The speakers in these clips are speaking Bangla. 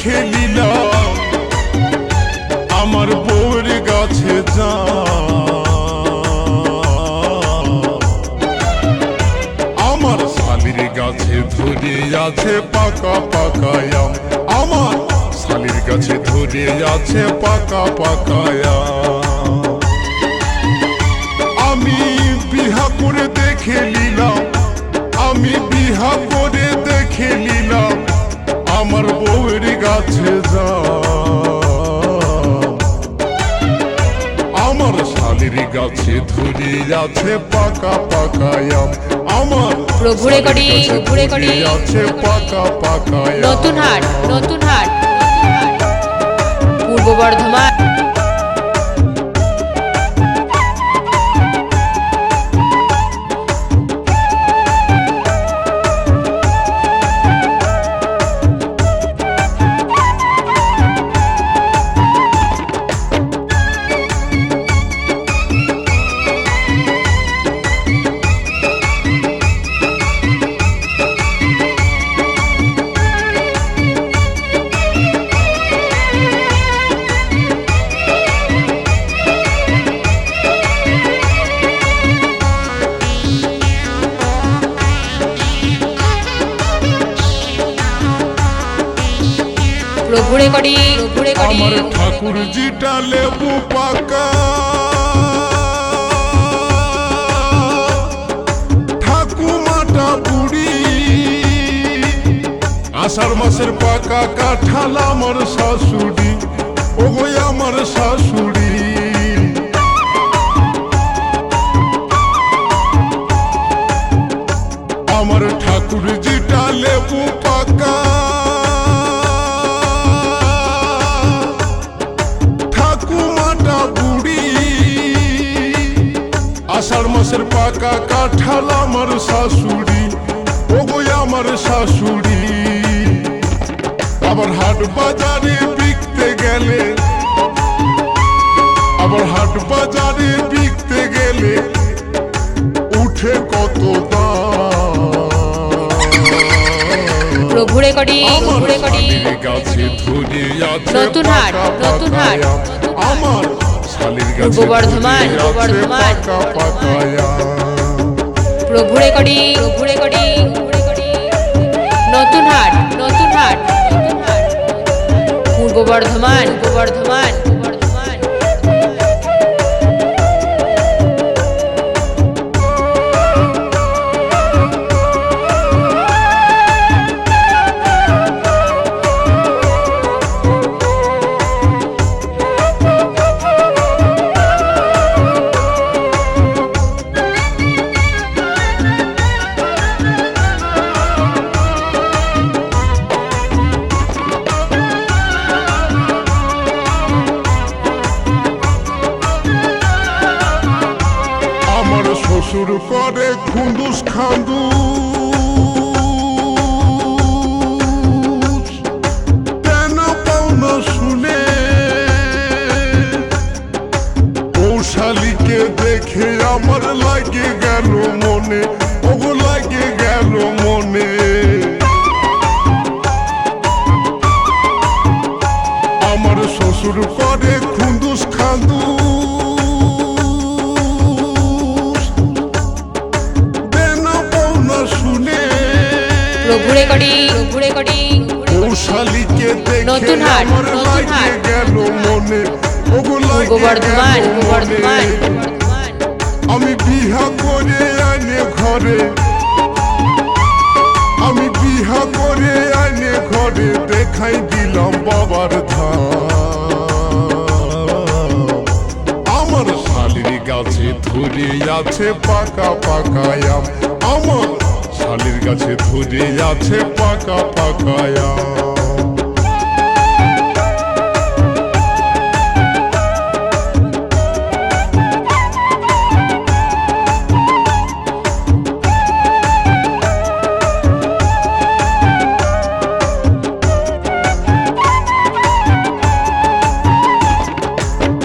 করে দেখে আমার বউর গাছে যা। আমার শালির গাছে ধরে আছে পাকা পাকা আম। আমার শালির গাছে ধরে আছে পাকা পাকা আম। আমি বিহা করে দেখে গাছে যা আমার শালির গাছে ধরে আছে পাকা পাকা আম। আমার প্রভু রেকর্ডিং, প্রভু রেকর্ডিং। আছে পাকা পাকা নতুন হাট নতুন হাট। পূর্ব বর্ধমান। প্রভু করি ঘুরে করি ঠাকুরজিটা লেবু পাকা। ঠাকুমাটা বুড়ি। আষাঢ় মাসের পাকা আমার শাশুড়ি। ওগো আমার শাশুড়ি। আষাঢ় মাসের পাকা কাঁঠাল আমার শাশুড়ি। ওগো আমার শাশুড়ি। আবার হাট বাজারে বিকতে গেলে আবার হাট বাজারে বিকতে গেলে উঠে কত আছে নতুন হাট, নতুন হাট। আমার পূর্ব বর্ধমান, বর্ধমান। প্রভু রেকর্ডিং প্রভু রেকর্ডিং নতুন হাট নতুন হাট। পূর্ব বর্ধমান পূর্ব বর্ধমান। শ্বশুর করে খুন্দুস খান্দু কেন পাওন শুনে? কৌশালীকে দেখে আমার লাগে গেল মনে। আমি বিহা করে আনে ঘরে আমি বিহা করে আনে ঘরে দেখাই দিলাম বাবার ধাম। আমার শালির গাছে ধরে আছে পাকা পাকা আমার শালির গাছে ধরে আছে পাকা পাকা আম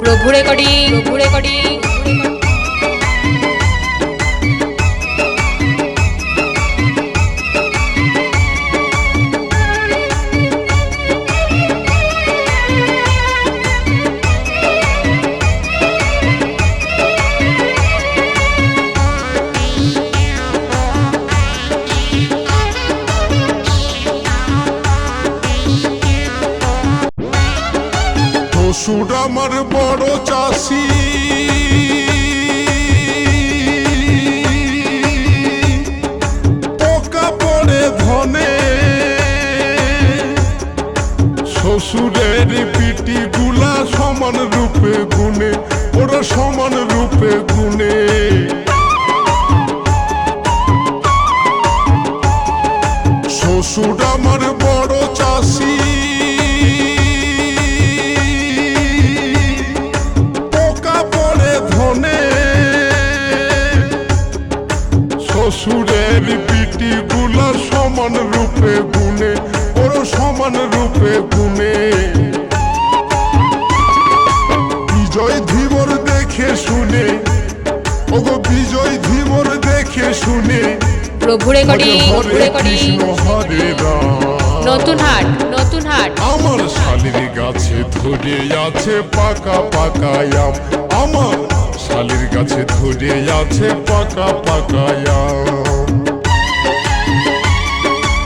প্রভু রেকর্ডিং প্রভু আমার বড় চাষি। পোকা পড়ে ধনে। শ্বশুরের পিটি গুলা সমান রূপে গুনে ওরা সমান রূপে গুনে শ্বশুরের পিটি গুলা সমান রূপে গুনে ওর সমান রূপে গুনে বিজয় ধীবর দেখে শুনে ওগো বিজয় ধীবর দেখে শুনে। প্রভু রেকর্ডিং কৃষ্ণ হরে নতুন হাট নতুন হাট। আমার শালির গাছে ধরে আছে পাকা পাকা আম। আমার শালির গাছে ধরে আছে পাকা পাকা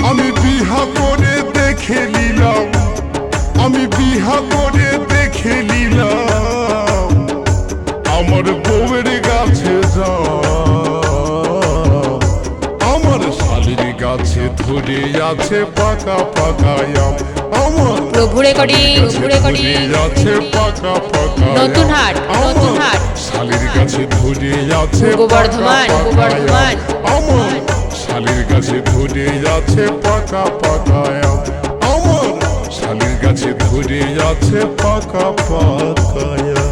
আমি। বিহা করে দেখে নিলাম, আমি বিহা করে দেখে নিলাম। আমার বউয়ের গাছে যা, আমার শালির গাছে ধরে আছে পাকা পাকা আমার প্রভু প্রভুরে প্রভু রেকর্ডিং আছে পাকা পাকা নতুন হাট, নতুন হাট। শালির কাছে ঘুরে আছে গোবর্ধমান গোবর্ধমান। আমার শালির কাছে ঘুরে আছে পাকা পাকা। আমার শালির কাছে ঘুরে আছে পাকা পাকা।